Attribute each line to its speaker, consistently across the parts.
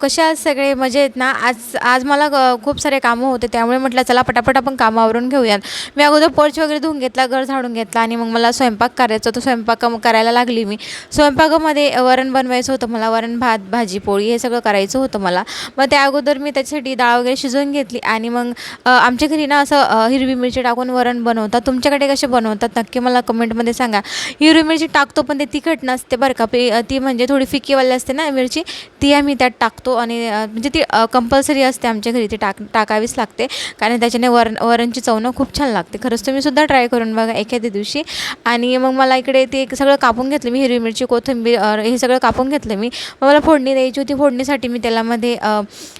Speaker 1: कसे आज सगळे मजेत ना आज आज मला ग- खूप सारे कामं होते त्यामुळे म्हटलं चला पटापट आपण कामं आवरून घेऊयात. मी अगोदर पोर्च वगैरे धुवून घेतला घर झाडून घेतला आणि मग मला स्वयंपाक करायचा होता स्वयंपाक करायला लागली मी. स्वयंपाकामध्ये वरण बनवायचं होतं मला वरण भात भाजी पोळी हे सगळं करायचं होतं मला. मग त्या अगोदर मी त्याच्यासाठी डाळ वगैरे शिजवून घेतली आणि मग आमच्या घरी ना असं हिरवी मिरची टाकून वरण बनवतात. तुमच्याकडे कसे बनवतात? नक्की मला कमेंटमध्ये सांगा. हिरवी मिरची टाकतो पण ते तिखट नसते बरं का पे ती म्हणजे थोडी फिकीवाली असते ना मिरची ती आम्ही त्यात टाकतो. आणि म्हणजे ती कंपल्सरी असते आमच्या घरी. ती टाक टाकावीच लागते. कारण त्याच्याने वरण वरणची चवणं खूप छान लागते. खरंच तुम्ही सुद्धा ट्राय करून बघा एखाद्या दिवशी. आणि मग मला इकडे ते सगळं कापून घेतलं मी हिरवी मिरची कोथिंबीर हे सगळं कापून घेतलं मी. मग मला फोडणी द्यायची होती. फोडणीसाठी मी त्यालामध्ये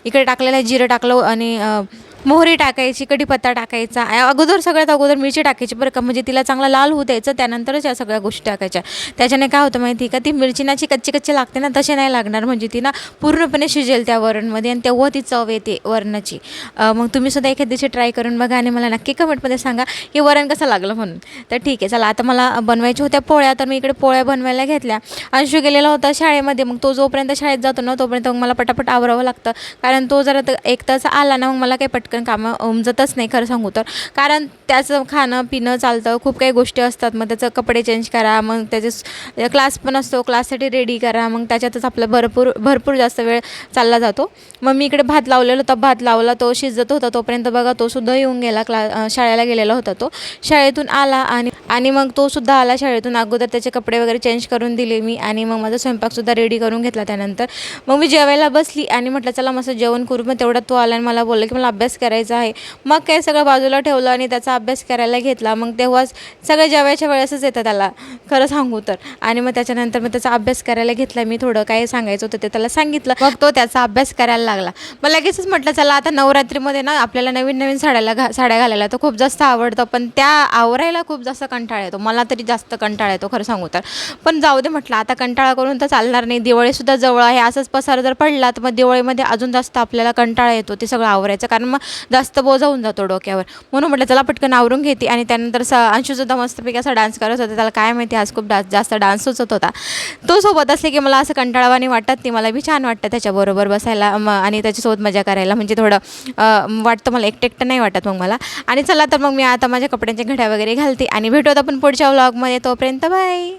Speaker 1: इकडे टाकलेलं जिरं टाकलं आणि मोहरी टाकायची कढीपत्ता टाकायचा. अगोदर सगळ्यात अगोदर मिरची टाकायची बरं का. म्हणजे तिला चांगला लाल होऊ द्यायचं त्यानंतरच या सगळ्या गोष्टी टाकायच्या. त्याच्याने काय होतं माहिती आहे का ती मिरचीनाची कच्ची कच्ची लागते ना तसे नाही लागणार. म्हणजे ती ना पूर्णपणे शिजेल त्या वरणमध्ये आणि तेव्हा ती चव येते वरणाची. मग तुम्ही सुद्धा एखाद दिवशी ट्राय करून बघा आणि मला नक्की कमेंटमध्ये सांगा की वरण कसं लागलं म्हणून. तर ठीक आहे चला आता मला बनवायच्या होत्या पोळ्या तर मी इकडे पोळ्या बनवायला घेतल्या. अंशू गेलेला होता शाळेमध्ये मग तो जोपर्यंत शाळेत जातो ना तोपर्यंत मग मला पटापट आवरावं लागतं. कारण तो जरा त- एक तास आला ना मग मला काही पटकन कामं उमजतच नाही खरं सांगू तर. कारण त्याचं खाणं पिणं चालतं खूप काही गोष्टी असतात. मग त्याचं कपडे चेंज करा मग त्याचे क्लास पण असतो. क्लाससाठी रेडी करा. मग त्याच्यातच आपलं भरपूर भरपूर जास्त वेळ चालला जातो. मग मी इकडे भात लावलेला होता. भात लावला तो शिजत होता. तोपर्यंत बघा तो सुद्धा येऊन गेला क्ला शाळेला गेलेला होता तो. शाळेतून आला आणि आणि मग तो सुद्धा आला शाळेतून. अगोदर त्याचे कपडे वगैरे चेंज करून दिले मी आणि मग माझा स्वयंपाकसुद्धा रेडी करून घेतला त्यानंतर. मग मी जेवायला बसली आणि म्हटलं चला मस्त जेवण करू. मग तेवढा तो आला आणि मला बोलला की मला अभ्यास करायचा आहे. मग काय सगळं बाजूला ठेवलं आणि त्याचा अभ्यास करायला घेतला. मग तेव्हाच सगळ्या जेवायच्या वेळेसच येतं त्याला. खरं सांगू तर. आणि मग त्याच्यानंतर मग त्याचा अभ्यास करायला घेतला. मी थोडं काय सांगायचं होतं ते त्याला सांगितलं. मग तो त्याचा अभ्यास करायला लागला. मग लगेचच म्हटलं चला आता नवरात्रीमध्ये ना आपल्याला नवीन नवीन साड्याला घा साड्या घालायला तर खूप जास्त आवडतं. पण त्या आवरायला खूप जास्त कंटाळा येतो. मला तरी जास्त कंटाळा येतो खरं सांगू तर. पण जाऊ दे म्हटलं आता कंटाळा करून तर चालणार नाही. दिवाळीसुद्धा जवळ आहे. असंच पसार जर पडला तर मग दिवाळीमध्ये अजून जास्त आपल्याला कंटाळा येतो. ते सगळं आवरायचं. कारण मग जास्त बोजा होऊन जातो डोक्यावर. म्हणून म्हटलं चला पटकन आवरून घेते. आणि त्यानंतर स अंशुसुद्धा मस्तपैकी असा डान्स करत होता. त्याला काय माहिती आज खूप डान्स जास्त डान्स सुचत होता. तो सोबत असले की मला असं कंटाळवाणी वाटत नाही. मला बी छान वाटतं त्याच्याबरोबर बसायला. म आणि त्याच्यासोबत मजा करायला. म्हणजे थोडं वाटतं मला एकटं एकटं नाही वाटत मग मला. आणि चला तर मग मी आता माझ्या कपड्यांच्या घड्या वगैरे घालते. आणि भेटूत आपण पुढच्या व्लॉगमध्ये तोपर्यंत बाय.